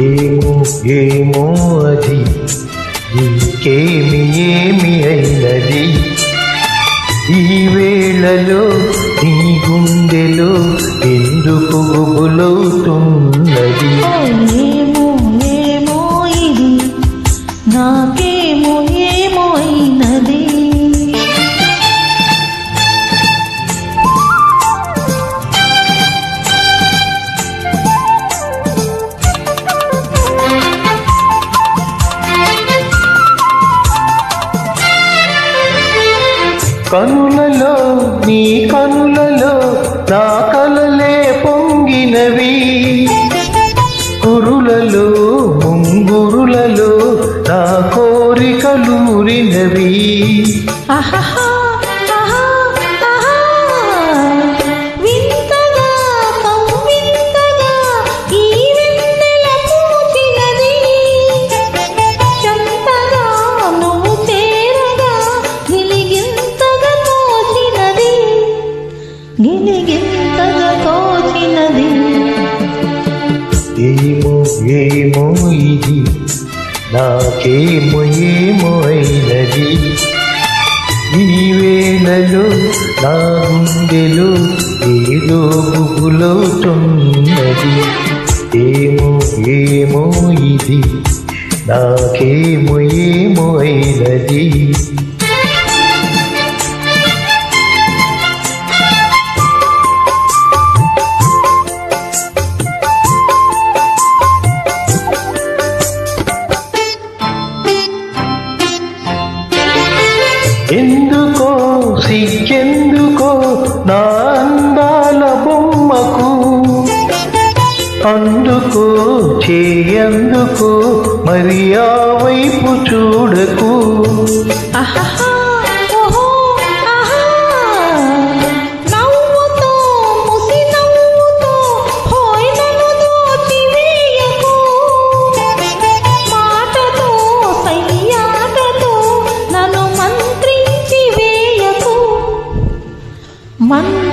ఏమో ఏమో అది. ఇంకేమి ఏమి అయినది? ఈ వేళలో నీ గుండెలో ఎందుకు గుబులవుతున్నది? కనులలో నీ కనులలో నా కలలే పొంగినవి. కురులలో ముంగురులలో నా కోరికలూరినవి. ఆహాహా, ఆహా, గిలిగింతగా తోచినది ఏమో ఏమో ఇది నాకేమో ఏమో అయినది ఈ వేళలో నా గుండెలో ఏదో గుబులవుతున్నది ఏమో ఏమో ఇది నాకేమో ఏమో అయినది ఎందుకో సిగ్గెందుకో నా అందాల బొమ్మకు? అందుకో చేయందుకో మరి ఆ వైపు చూడకు. ఆహా mắm